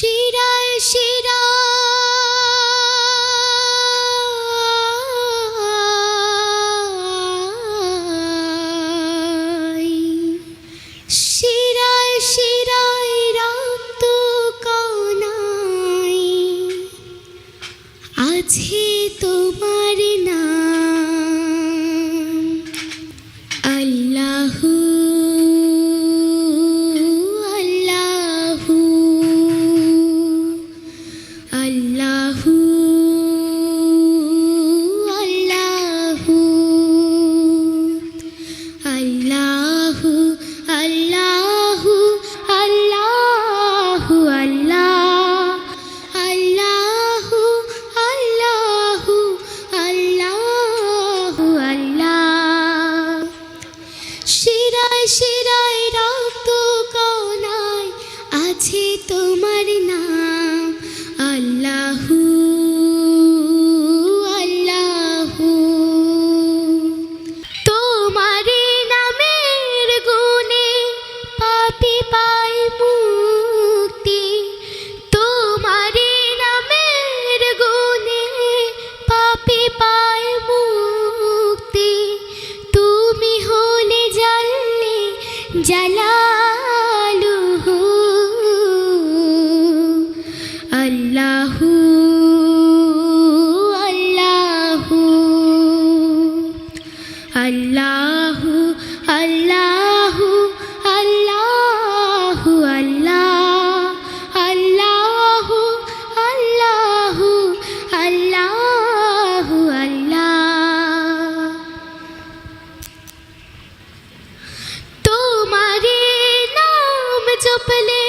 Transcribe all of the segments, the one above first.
শিরায় শিরা শিরায় শিরায় রক্ত কানাই। আছে তোমার না রক্ত কনায় আছে তোমার নাম। আল্লাহ जला капелі.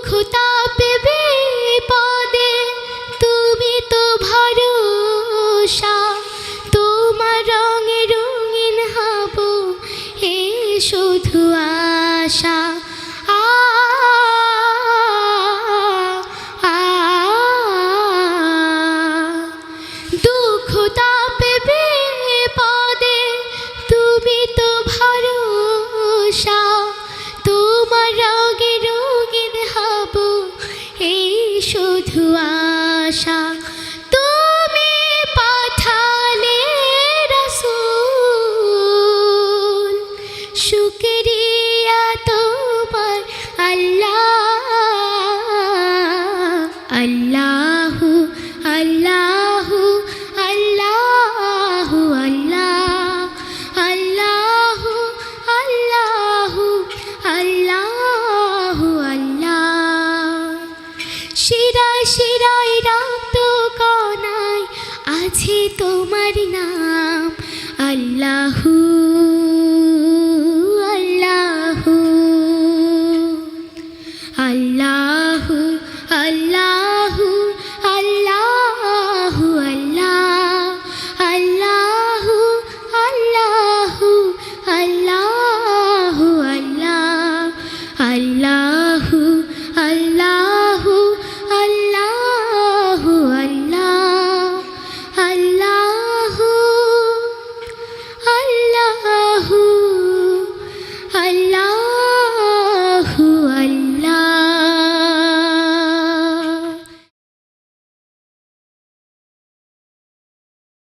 দুঃখ পদে তুমি তো তোমার রঙিন শুধু আশা। আল্লাহু আল্লাহু আল্লাহু আল্লাহ আল্লাহু আল্লাহু আল্লাহু আল্লাহ শিরায় শিরায় রক্ত কণায় আছে তোমার নাম। আল্লাহু আল্লাহু আল্লাহু, আল্লাহ।